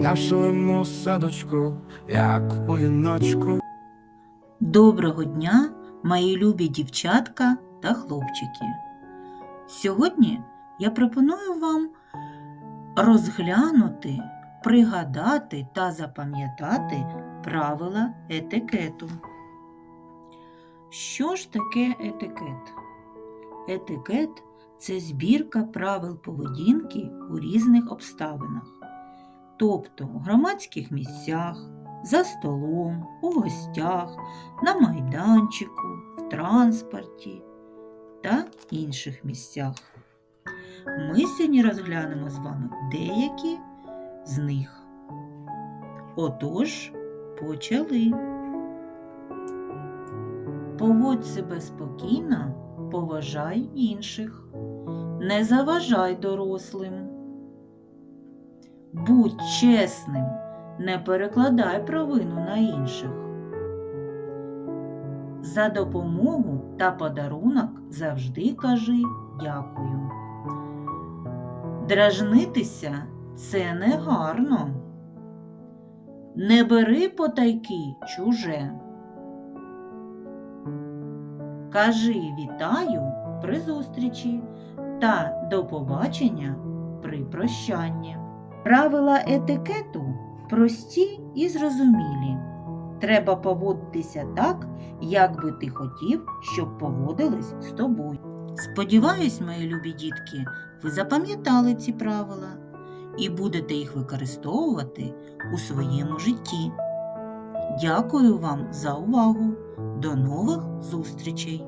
нашому садочку, як у віночку. Доброго дня, мої любі дівчатка та хлопчики. Сьогодні я пропоную вам розглянути, пригадати та запам'ятати правила етикету. Що ж таке етикет? Етикет це збірка правил поведінки у різних обставинах, тобто у громадських місцях, за столом, у гостях, на майданчику, в транспорті та інших місцях. Ми сьогодні розглянемо з вами деякі з них. Отож, почали. Поводь себе спокійно, поважай інших. Не заважай дорослим. Будь чесним, не перекладай провину на інших. За допомогу та подарунок завжди кажи дякую. Дражнитися це не гарно. Не бери потайки чуже. Кажи вітаю при зустрічі та до побачення при прощанні. Правила етикету прості і зрозумілі. Треба поводитися так, як би ти хотів, щоб поводились з тобою. Сподіваюсь, мої любі дітки, ви запам'ятали ці правила і будете їх використовувати у своєму житті. Дякую вам за увагу. До нових зустрічей!